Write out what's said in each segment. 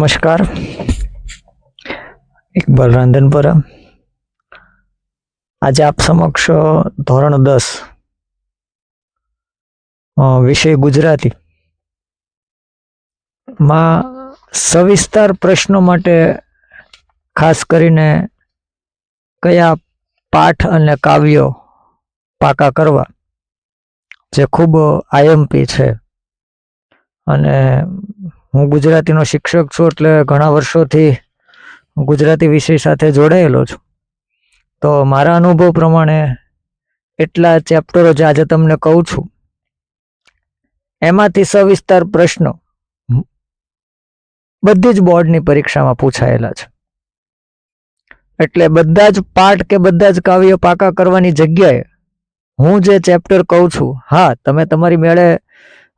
નમસ્કાર. ઇકબાલ રાંધનપરા આજે આપ સમક્ષ ધોરણ દસ વિષય ગુજરાતી. માં સવિસ્તાર પ્રશ્નો માટે ખાસ કરીને કયા પાઠ અને કાવ્યો પાકા કરવા, જે ખૂબ આઈએમપી છે. અને હું ગુજરાતીનો શિક્ષક છું એટલે ઘણા વર્ષોથી ગુજરાતી વિષય સાથે જોડાયેલો છું. તો મારા અનુભવ પ્રમાણે એટલા ચેપ્ટરો જે આજે તમને કહું છું. એમાંથી સવિસ્તાર પ્રશ્નો બધી જ બોર્ડની પરીક્ષામાં પૂછાયેલા છે. એટલે બધા જ પાઠ કે બધા જ કાવ્યો પાકા કરવાની જગ્યાએ હું જે ચેપ્ટર કહું છું, હા, તમે તમારી મેળે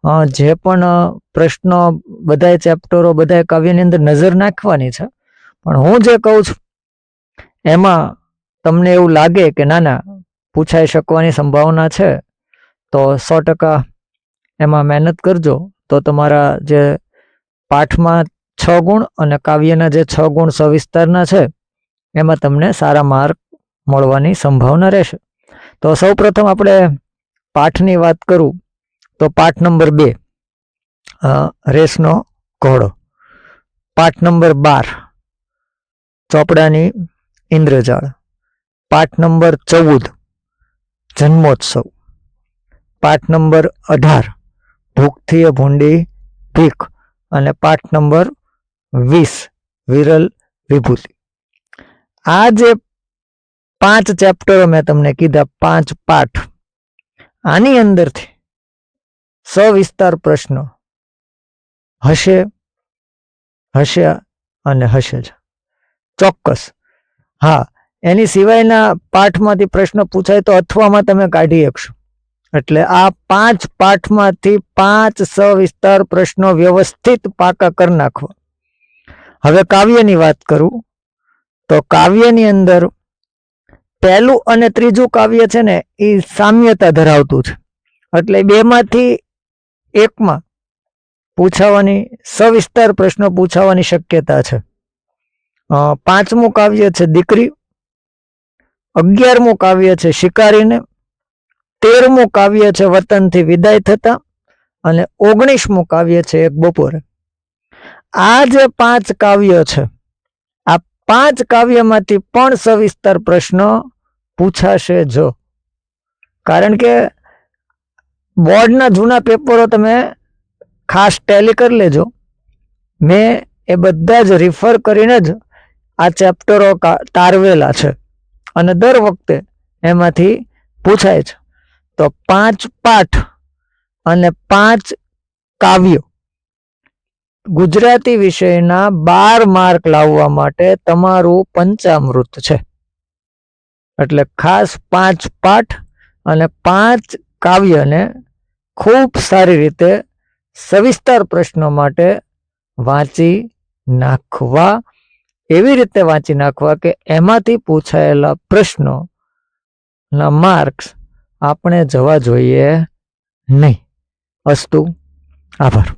જે પણ પ્રશ્નો બધાય ચેપ્ટરો બધાય કાવ્યની અંદર નજર નાખવાની છે. પણ હું જે કહું છું, એમાં તમને એવું લાગે કે ના ના, પૂછાઈ શકવાની સંભાવના છે, તો સો ટકા એમાં મહેનત કરજો. તો તમારા જે પાઠમાં છ ગુણ અને કાવ્યના જે છ ગુણ સવિસ્તારના છે, એમાં તમને સારા માર્ક મળવાની સંભાવના રહેશે. તો સૌ પ્રથમ આપણે પાઠની વાત કરું. તો પાઠ નંબર બે રેસનો ઘોડો. પાઠ નંબર બાર, ચોપડાની ઇન્દ્રજાળ. પાઠ નંબર ચૌદ, જન્મોત્સવ. પાઠ નંબર અઢાર ભૂખથી ભૂંડી ભીખ. અને પાઠ નંબર વીસ, વિરલ વિભૂતિ. આ જે પાંચ ચેપ્ટરો મેં તમને કીધા, પાંચ પાઠ, આની અંદરથી સવિસ્તાર પ્રશ્નો. હશે હશે અને હશે જ. ચોક્કસ. હા, એની સિવાયના પાઠમાંથી પ્રશ્ન પૂછાય તો અથવામાં તમે કાઢી શકશો. એટલે આ પાંચ પાઠમાંથી પાંચ સવિસ્તાર પ્રશ્નો વ્યવસ્થિત પાકા કરી નાખવા હવે કાવ્યની વાત કરું. તો કાવ્યની અંદર પહેલું અને ત્રીજું કાવ્ય છે ને એ સામ્યતા ધરાવતું છે. એટલે બેમાંથી એકમાં પૂછાવાની, સવિસ્તાર પ્રશ્નો પૂછાવાની શક્યતા છે. પાંચમું કાવ્ય છે દીકરી, અગિયારમું કાવ્ય છે શિકારીને, તેરમું કાવ્ય છે વતનથી વિદાય થતા અને ઓગણીસમું કાવ્ય છે એક બપોરે. આ જે પાંચ કાવ્ય છે, આ પાંચ કાવ્યમાંથી પણ સવિસ્તાર પ્રશ્ન પૂછાશે જો. કારણ કે બોર્ડના જૂના પેપરો તમે ખાસ ટેલી કરી લેજો. મેં એ બધા જ રિફર કરીને જ આ ચેપ્ટરો તારવેલા છે. અને દર વખતે એમાંથી પૂછાય છે. તો પાંચ પાઠ અને પાંચ કાવ્યો ગુજરાતી વિષયના બાર માર્ક લાવવા માટે તમારું પંચામૃત છે. એટલે ખાસ પાંચ પાઠ અને પાંચ કાવ્યને ખૂબ સારી રીતે સવિસ્તાર પ્રશ્નો માટે વાંચી નાખવા, એવી રીતે વાંચી નાખવા કે એમાંથી પૂછાયેલા પ્રશ્નો ના માર્ક્સ આપણે જવા જોઈએ નહીં. અસ્તુ, આભાર.